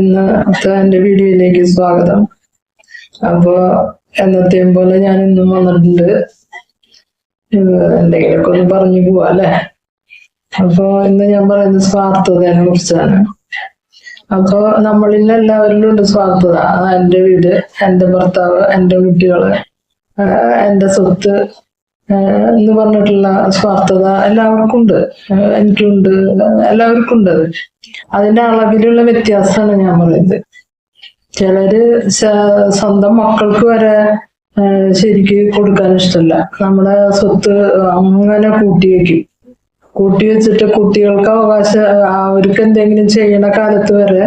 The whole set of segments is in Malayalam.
ഇന്നത്തെ എന്റെ വീഡിയോയിലേക്ക് സ്വാഗതം. അപ്പോൾ എന്നത്തെയും പോലെ ഞാൻ ഇന്നും വന്നിട്ടുണ്ട്. എന്തെങ്കിലുമൊക്കെ ഒന്ന് പറഞ്ഞു പോവാ അല്ലെ? അപ്പോൾ ഇന്ന് ഞാൻ പറയുന്നത് സ്വാർത്ഥതയെ കുറിച്ചാണ്. അപ്പൊ നമ്മളിൽ എല്ലാവരിലും ഉണ്ട് സ്വാർത്ഥത. എന്റെ വീട് എന്റെ ഭർത്താവ് എന്റെ കുട്ടികൾ എന്റെ സ്വത്ത് എന്ന് പറഞ്ഞിട്ടുള്ള സ്വാർത്ഥത എല്ലാവർക്കും ഉണ്ട് എനിക്കുണ്ട്. എല്ലാവർക്കും ഉണ്ട് അത്. അതിന്റെ അളവിലുള്ള വ്യത്യാസമാണ് ഞാൻ പറയുന്നത്. ചിലര് സ്വന്തം മക്കൾക്ക് വരെ ശരിക്ക് കൊടുക്കാൻ ഇഷ്ടമല്ല നമ്മുടെ സ്വത്ത് അങ്ങനെ കൂട്ടി വെക്കും. കൂട്ടി വെച്ചിട്ട് കുട്ടികൾക്ക് അവകാശ അവർക്ക് എന്തെങ്കിലും ചെയ്യണ കാലത്ത് വരെ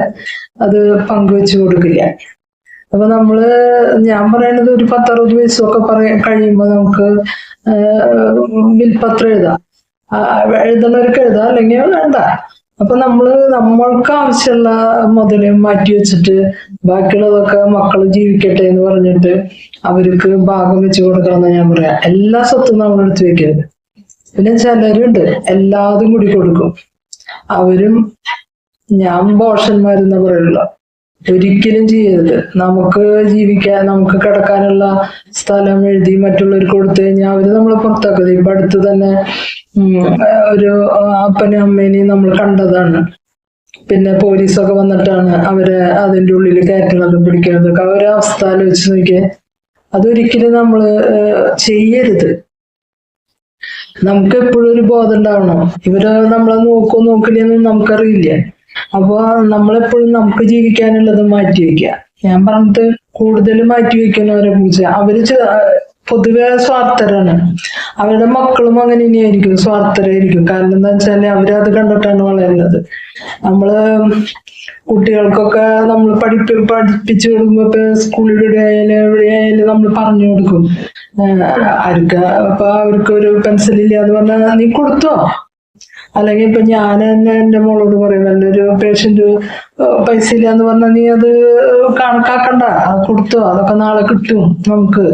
അത് പങ്കുവെച്ചു കൊടുക്കില്ല. അപ്പൊ നമ്മൾ ഞാൻ പറയണത് ഒരു പത്തറുപത് വയസ്സൊക്കെ പറയ കഴിയുമ്പോ നമുക്ക് വിൽപത്രം എഴുതാം. എഴുതണവർക്ക് എഴുതാം അല്ലെങ്കിൽ വേണ്ട. അപ്പൊ നമ്മൾ നമ്മൾക്ക് ആവശ്യമുള്ള മുതൽ മാറ്റി വെച്ചിട്ട് ബാക്കിയുള്ളതൊക്കെ മക്കൾ ജീവിക്കട്ടെ എന്ന് പറഞ്ഞിട്ട് അവർക്ക് ഭാഗം വെച്ച് കൊടുക്കണം ഞാൻ പറയാം. എല്ലാ സ്വത്തും നമ്മൾ എടുത്തു വെക്കരുത്. പിന്നെ ചിലരുണ്ട് എല്ലാതും കൂടി കൊടുക്കും. അവരും ഞാൻ ബോഷന്മാരെന്ന് പറയുള്ളൂ. ഒരിക്കലും ചെയ്യരുത്. നമുക്ക് ജീവിക്കാൻ നമുക്ക് കിടക്കാനുള്ള സ്ഥലം എഴുതി മറ്റുള്ളവർക്ക് കൊടുത്തു കഴിഞ്ഞാൽ അവർ നമ്മളെ പുറത്താക്കുന്നത് ഇപ്പൊ അടുത്ത് തന്നെ ഒരു അപ്പനും അമ്മേനെയും നമ്മൾ കണ്ടതാണ്. പിന്നെ പോലീസൊക്കെ വന്നിട്ടാണ് അവരെ അതിന്റെ ഉള്ളിൽ കയറ്റണതും പിടിക്കണതൊക്കെ അവരെ അവസ്ഥ ആലോചിച്ച് നോക്കിയേ. അതൊരിക്കലും നമ്മൾ ചെയ്യരുത്. നമുക്ക് എപ്പോഴും ഒരു ബോധം ഉണ്ടാവണം. ഇവർ നമ്മളെ നോക്കോ നോക്കില്ലെന്നും നമുക്കറിയില്ല. അപ്പൊ നമ്മളെപ്പോഴും നമുക്ക് ജീവിക്കാനുള്ളത് മാറ്റി വെക്കുക. ഞാൻ പറഞ്ഞത് കൂടുതൽ മാറ്റി വെക്കുന്നവരെ കുറിച്ച്. അവർ പൊതുവെ സ്വാർത്ഥരാണ്. അവരുടെ മക്കളും അങ്ങനെ തന്നെയായിരിക്കും സ്വാർത്ഥരായിരിക്കും. കാരണം എന്താ വെച്ചാൽ അവരത് കണ്ടിട്ടാണ് വളരുന്നത്. നമ്മൾ കുട്ടികൾക്കൊക്കെ നമ്മൾ പഠിപ്പി പഠിപ്പിച്ചു കൊടുക്കുമ്പോ ഇപ്പൊ ആയാലും എവിടെ ആയാലും നമ്മൾ പറഞ്ഞു കൊടുക്കും. ആർക്ക് അപ്പൊ അവർക്ക് ഒരു പെൻസിൽ ഇല്ല എന്ന് പറഞ്ഞാൽ നീ കൊടുത്തോ? അല്ലെങ്കിൽ ഇപ്പൊ ഞാൻ തന്നെ എന്റെ മോളോട് പറയും നല്ലൊരു പേഷ്യന്റ് പൈസ ഇല്ല എന്ന് പറഞ്ഞാൽ നീ അത് കണക്കാക്കണ്ട. അത് കൊടുത്തോ അതൊക്കെ നാളെ കിട്ടും നമുക്ക്.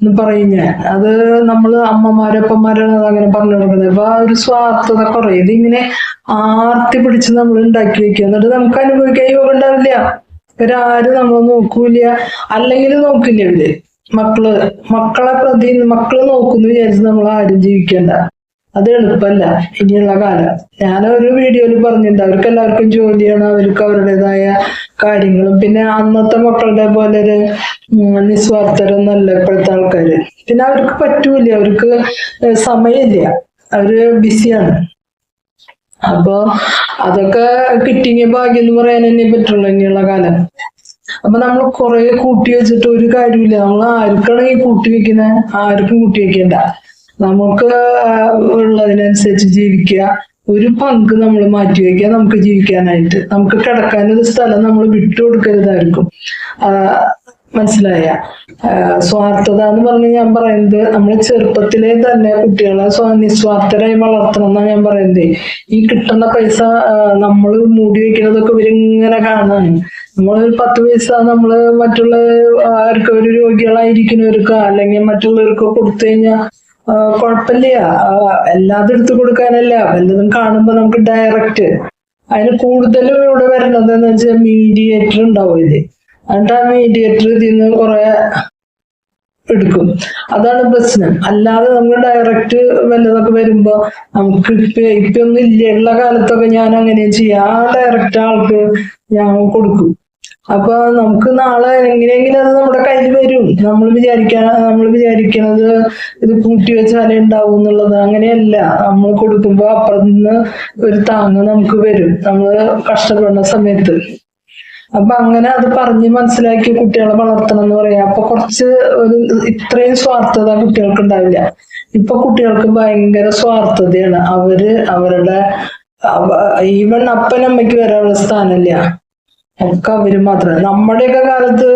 എന്ന് പറയും ഞാൻ. അത് നമ്മൾ അമ്മമാരപ്പന്മാരാണ് അത് അങ്ങനെ പറഞ്ഞു കൊടുക്കുന്നത്. അപ്പൊ ആ ഒരു സ്വാർത്ഥത കുറയും. ഇതിങ്ങനെ ആർത്തി പിടിച്ച് നമ്മൾ ഉണ്ടാക്കി വെക്കുക. എന്നിട്ട് നമുക്ക് അനുഭവിക്കാൻ യോഗം ഉണ്ടാവില്ല. ഇവരാരും നമ്മൾ നോക്കൂല അല്ലെങ്കിൽ നോക്കില്ല ഇവർ. മക്കൾ മക്കളെ പ്രതി മക്കൾ നോക്കുന്നു വിചാരിച്ച് നമ്മൾ ആരും ജീവിക്കണ്ട. അത് എളുപ്പമല്ല. ഇനിയുള്ള കാലം. ഞാൻ ഒരു വീഡിയോയിൽ പറഞ്ഞിട്ടുണ്ട്. അവർക്ക് എല്ലാവർക്കും ജോലിയാണ് അവർക്ക് അവരുടേതായ കാര്യങ്ങളും. പിന്നെ അന്നത്തെ മക്കളുടെ പോലെ ഒരു നിസ്വാർത്ഥരൊന്നല്ല ഇപ്പോഴത്തെ ആൾക്കാര്. പിന്നെ അവർക്ക് പറ്റൂല അവർക്ക് സമയമില്ല. അവർ ബിസിയാണ്. അപ്പൊ അതൊക്കെ കിട്ടിയ ഭാഗ്യം എന്ന് പറയാൻ തന്നെ പറ്റുള്ളൂ ഇനിയുള്ള കാലം. അപ്പൊ നമ്മൾ കുറെ കൂട്ടി വെച്ചിട്ട് ഒരു കാര്യമില്ല നമ്മൾ ആർക്കാണ് ഈ കൂട്ടി വെക്കുന്നത് ആർക്കും കൂട്ടി വെക്കണ്ട. നമുക്ക് ഉള്ളതിനനുസരിച്ച് ജീവിക്കുക. ഒരു പങ്ക് നമ്മൾ മാറ്റി വയ്ക്കുക നമുക്ക് ജീവിക്കാനായിട്ട്. നമുക്ക് കിടക്കാനൊരു സ്ഥലം നമ്മൾ വിട്ടുകൊടുക്കരുതായിരിക്കും മനസ്സിലായ? സ്വാർത്ഥത എന്ന് പറഞ്ഞ് ഞാൻ പറയുന്നത് നമ്മൾ ചെറുപ്പത്തിലെ തന്നെ കുട്ടികളെ സ്വ നിസ്വാർത്ഥരായി വളർത്തണം എന്നാണ് ഞാൻ പറയുന്നത്. ഈ കിട്ടുന്ന പൈസ നമ്മൾ മൂടി വെക്കുന്നതൊക്കെ ഇവരിങ്ങനെ കാണാണ്. നമ്മളൊരു പത്ത് പൈസ നമ്മൾ മറ്റുള്ള ആർക്കും ഒരു രോഗികളായിരിക്കുന്നവർക്ക് അല്ലെങ്കിൽ മറ്റുള്ളവർക്ക് കൊടുത്തു കഴിഞ്ഞാൽ കുഴപ്പമില്ല എല്ലാതും എടുത്തു കൊടുക്കാനല്ല. വല്ലതും കാണുമ്പോ നമുക്ക് ഡയറക്റ്റ് അതിന് കൂടുതലും ഇവിടെ വരണത് എന്ന് വെച്ചാൽ മീഡിയേറ്റർ ഉണ്ടാവും ഇത്. എന്നിട്ട് ആ മീഡിയേറ്റർ ഇതിൽ നിന്ന് കുറെ എടുക്കും. അതാണ് പ്രശ്നം. അല്ലാതെ നമ്മൾ ഡയറക്റ്റ് വല്ലതൊക്കെ വരുമ്പോ നമുക്ക് ഇപ്പൊ ഇപ്പൊ ഒന്നും ഇല്ല. ഉള്ള കാലത്തൊക്കെ ഞാൻ അങ്ങനെ ചെയ്യാം. ആ ഡയറക്റ്റ് ആൾക്ക് ഞാൻ കൊടുക്കും. അപ്പൊ നമുക്ക് നാളെ എങ്ങനെയെങ്കിലും അത് നമ്മുടെ കയ്യിൽ വരും. നമ്മൾ വിചാരിക്കാൻ നമ്മൾ വിചാരിക്കണത് ഇത് കൂട്ടി വെച്ചാലേ ഉണ്ടാവും എന്നുള്ളത് അങ്ങനെയല്ല. നമ്മൾ കൊടുക്കുമ്പോ അപ്പുറത്ത് നിന്ന് ഒരു താങ്ങ് നമുക്ക് വരും. നമ്മൾ കഷ്ടപ്പെടുന്ന സമയത്ത്. അപ്പൊ അങ്ങനെ അത് പറഞ്ഞ് മനസ്സിലാക്കി കുട്ടികളെ വളർത്തണം എന്ന് പറയാം. അപ്പൊ കുറച്ച് ഒരു ഇത്രയും സ്വാർത്ഥത കുട്ടികൾക്ക് ഉണ്ടാവില്ല. ഇപ്പൊ കുട്ടികൾക്ക് ഭയങ്കര സ്വാർത്ഥതയാണ്. അവർ അവരുടെ ഈവൺ അപ്പനമ്മയ്ക്ക് വരാനുള്ള സ്ഥാനമില്ല. ഒക്കെ അവർ മാത്രം. നമ്മുടെയൊക്കെ കാലത്ത്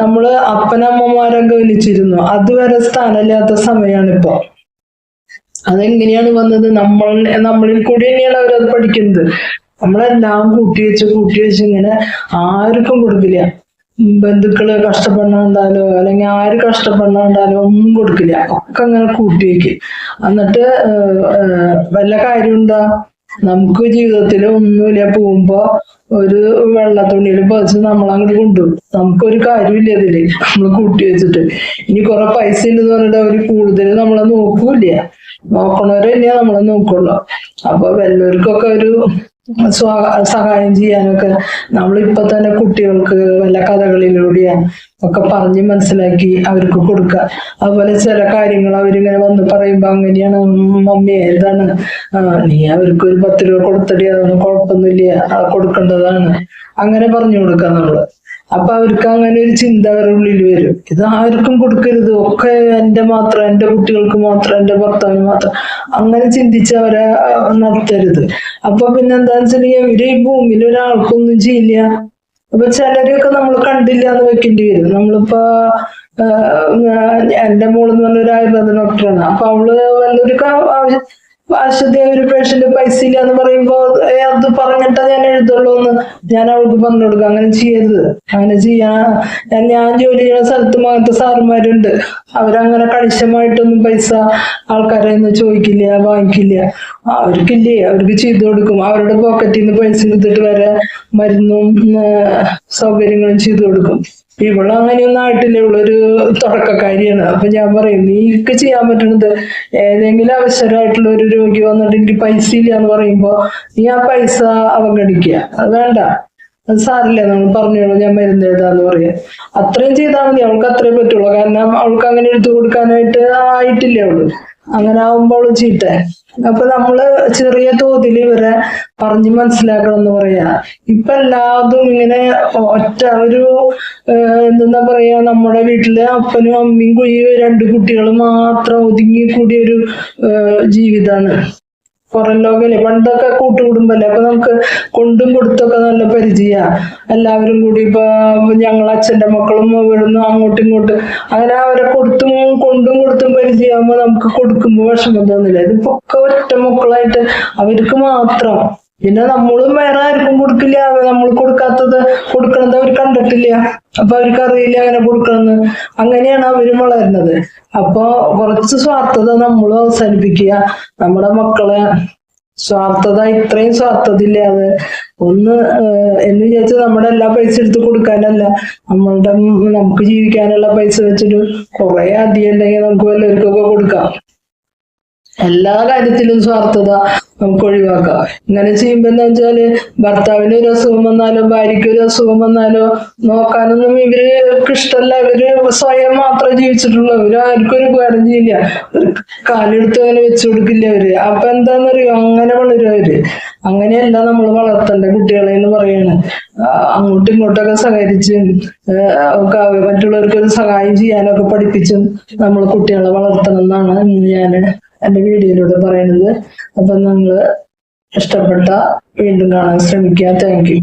നമ്മൾ അപ്പനമ്മമാരൊക്കെ വിളിച്ചിരുന്നു അതുവരെ സ്ഥാനമില്ലാത്ത സമയമാണ് ഇപ്പൊ അതെങ്ങനെയാണ് വന്നത്? നമ്മൾ നമ്മളിൽ കൂടി തന്നെയാണ് അവരത് പഠിക്കുന്നത്. നമ്മളെല്ലാം കൂട്ടി വെച്ച് കൂട്ടി വെച്ച് ഇങ്ങനെ ആർക്കും കൊടുക്കില്ല. ബന്ധുക്കൾ കഷ്ടപ്പെടണുണ്ടാലോ അല്ലെങ്കിൽ ആര് കഷ്ടപ്പെടണുണ്ടാലോ ഒന്നും കൊടുക്കില്ല. ഒക്കെ അങ്ങനെ കൂട്ടി വെക്കും. എന്നിട്ട് വല്ല കാര്യം എന്താ നമുക്ക് ജീവിതത്തിൽ ഒന്നുമില്ല. പോകുമ്പോ ഒരു വെള്ള തുണിയിൽ പതിച്ച് നമ്മളങ്ങോട്ട് കൊണ്ടുപോകും നമുക്കൊരു കാര്യമില്ല ഇതിൽ. നമ്മൾ കൂട്ടി വെച്ചിട്ട്. ഇനി കുറെ പൈസ ഉണ്ടെന്ന് പറഞ്ഞിട്ട് അവർ കൂടുതൽ നമ്മളെ നോക്കൂല നോക്കണവരെ നമ്മളെ നോക്കുള്ളൂ. അപ്പൊ വല്ലവർക്കൊക്കെ ഒരു സഹായം ചെയ്യാനൊക്കെ നമ്മളിപ്പൊ തന്നെ കുട്ടികൾക്ക് വല്ല കഥകളിലൂടെയാ ഒക്കെ പറഞ്ഞ് മനസ്സിലാക്കി അവർക്ക് കൊടുക്കുക. അതുപോലെ ചില കാര്യങ്ങൾ അവരിങ്ങനെ വന്ന് പറയുമ്പോ അങ്ങനെയാണ് മമ്മി എന്താണ് നീ അവർക്ക് ഒരു പത്ത് രൂപ കൊടുത്തടി അതൊന്നും കുഴപ്പമൊന്നുമില്ല. കൊടുക്കേണ്ടതാണ്. അങ്ങനെ പറഞ്ഞു കൊടുക്കുക നമ്മൾ. അപ്പൊ അവർക്ക് അങ്ങനെ ഒരു ചിന്ത അവരുടെ ഉള്ളിൽ വരും. ഇത് ആർക്കും കൊടുക്കരുത്. ഒക്കെ എന്റെ മാത്രം എന്റെ കുട്ടികൾക്ക് മാത്രം എന്റെ ഭർത്താവിന് മാത്രം. അങ്ങനെ ചിന്തിച്ച് അവരെ നടത്തരുത്. അപ്പൊ പിന്നെ എന്താന്ന് വെച്ചിട്ടുണ്ടെങ്കിൽ ഇവർ ഈ ഭൂമിയിൽ ഒരാൾക്കൊന്നും ചെയ്യില്ല. അപ്പൊ ചിലരെയൊക്കെ നമ്മൾ കണ്ടില്ല എന്ന് വെക്കേണ്ടി വരും. നമ്മളിപ്പോ എന്റെ മോളെന്ന് പറഞ്ഞ ഒരു ആയുർവേദ ഡോക്ടറാണ് അപ്പൊ അവൾ വല്ലൊരു ആശുപത്രി ഒരു പേഷ്യന്റ് പൈസ ഇല്ല എന്ന് പറയുമ്പോ "ഏ, അത് പറഞ്ഞിട്ട് ഞാൻ എഴുതുള്ളൂ എന്ന് ഞാൻ അവൾക്ക് പറഞ്ഞു കൊടുക്കും. അങ്ങനെ ചെയ്യരുത്. അങ്ങനെ ചെയ്യാ. ഞാൻ ജോലി ചെയ്യുന്ന സ്ഥലത്ത് അങ്ങനത്തെ സാറുമാരുണ്ട്. അവരങ്ങനെ കണിശമായിട്ടൊന്നും പൈസ ആൾക്കാരെ ഒന്നും ചോദിക്കില്ല വാങ്ങിക്കില്ല. അവർക്കില്ലേ? അവർക്ക് ചെയ്തു കൊടുക്കും. അവരുടെ പോക്കറ്റിൽ നിന്ന് പൈസ എടുത്തിട്ട് വരെ മരുന്നും സൗകര്യങ്ങളും ചെയ്തു കൊടുക്കും. ഇവൾ അങ്ങനെയൊന്നും ആയിട്ടില്ല ഇവളൊരു തുടക്കക്കാരിയാണ്. അപ്പൊ ഞാൻ പറയും നീക്ക് ചെയ്യാൻ പറ്റുന്നത് ഏതെങ്കിലും അവസരമായിട്ടുള്ള ഒരു രോഗി വന്നിട്ട് എനിക്ക് പൈസ ഇല്ല എന്ന് പറയുമ്പോ നീ ആ പൈസ അവഗണിക്കുക. അത് വേണ്ട. അത് സാറില്ല നമ്മൾ പറഞ്ഞോളൂ ഞാൻ മരുന്ന് എഴുതാന്ന് പറയാം അത്രയും ചെയ്താൽ മതി. അവൾക്ക് അത്രേ പറ്റുള്ളൂ. കാരണം അവൾക്ക് അങ്ങനെ എടുത്തു കൊടുക്കാനായിട്ട് ആയിട്ടില്ല അവൾ? അങ്ങനെ ആവുമ്പോൾ ചീട്ടെ അപ്പൊ നമ്മൾ ചെറിയ തോതിൽ ഇവരെ പറഞ്ഞു മനസ്സിലാക്കണം എന്ന് പറയാ. ഇപ്പൊ എല്ലാതും ഇങ്ങനെ ഒറ്റ ഒരു എന്താ പറയാ നമ്മുടെ വീട്ടിലെ അപ്പനും അമ്മയും കുഴിയും രണ്ട് കുട്ടികളും മാത്രം ഒതുങ്ങി കൂടിയ ഒരു ജീവിതമാണ് പുറം ലോകല്ലേ? പണ്ടൊക്കെ കൂട്ടുകുടുംബല്ലേ? അപ്പൊ നമുക്ക് കൊണ്ടും കൊടുത്തൊക്കെ നല്ല പരിചയ. എല്ലാവരും കൂടി ഇപ്പൊ ഞങ്ങൾ അച്ഛന്റെ മക്കളും ഇവിടുന്ന് അങ്ങോട്ടും ഇങ്ങോട്ടും അങ്ങനെ അവരെ കൊടുത്തും കൊണ്ടും കൊടുത്തും പരിചയമാകുമ്പോ നമുക്ക് കൊടുക്കുമ്പോ വിഷമം തോന്നില്ല. ഇതിപ്പോ ഒക്കെ ഒറ്റ മക്കളായിട്ട് അവർക്ക് മാത്രം. പിന്നെ നമ്മളും വേറെ ആർക്കും കൊടുക്കില്ല. കൊടുക്കണത് അവർ കണ്ടിട്ടില്ല. അപ്പൊ അവർക്ക് അറിയില്ല അങ്ങനെ കൊടുക്കണമെന്ന് അങ്ങനെയാണ് അവർ വളരുന്നത്. അപ്പൊ കുറച്ച് സ്വാർത്ഥത നമ്മൾ അവസാനിപ്പിക്കുക. നമ്മുടെ മക്കളെ സ്വാർത്ഥത ഇത്രയും സ്വാർത്ഥത ഇല്ലാതെ ഒന്ന് എന്ന് വിചാരിച്ച് നമ്മുടെ എല്ലാ പൈസ എടുത്ത് കൊടുക്കാനല്ല. നമ്മളുടെ നമുക്ക് ജീവിക്കാനുള്ള പൈസ വെച്ചിട്ട് കുറെ അധികം ഉണ്ടെങ്കിൽ നമുക്ക് വല്ലവർക്കൊക്കെ കൊടുക്കാം. എല്ലാ കാര്യത്തിലും സ്വാർത്ഥത നമുക്ക് ഒഴിവാക്കാം. ഇങ്ങനെ ചെയ്യുമ്പോ എന്താ വെച്ചാൽ ഭർത്താവിന് ഒരു അസുഖം വന്നാലോ ഭാര്യയ്ക്ക് ഒരു അസുഖം വന്നാലോ നോക്കാനൊന്നും ഇവർക്ക് ഇഷ്ടമല്ല ഇവർ സ്വയം മാത്രം ജീവിച്ചിട്ടുള്ളൂ. ഇവർ ആർക്കും ഒരു ഉപകാരം ചെയ്യില്ല. കാലെടുത്ത് അങ്ങനെ വെച്ചു കൊടുക്കില്ല അവർ അപ്പൊ എന്താന്നറിയോ? അങ്ങനെ വളരും അവർ. അങ്ങനെയല്ല നമ്മൾ വളർത്തേണ്ട കുട്ടികളെ എന്ന് പറയാണ്. അങ്ങോട്ടും ഇങ്ങോട്ടൊക്കെ സഹകരിച്ചും മറ്റുള്ളവർക്ക് ഒരു സഹായം ചെയ്യാനൊക്കെ പഠിപ്പിച്ചും നമ്മൾ കുട്ടികളെ വളർത്തണം എന്നാണ് ഞാൻ എന്റെ വീഡിയോയിലൂടെ പറയുന്നത്. അപ്പൊ നിങ്ങൾ ഇഷ്ടപ്പെട്ട വീണ്ടും കാണാൻ ശ്രമിക്കുക. Thank you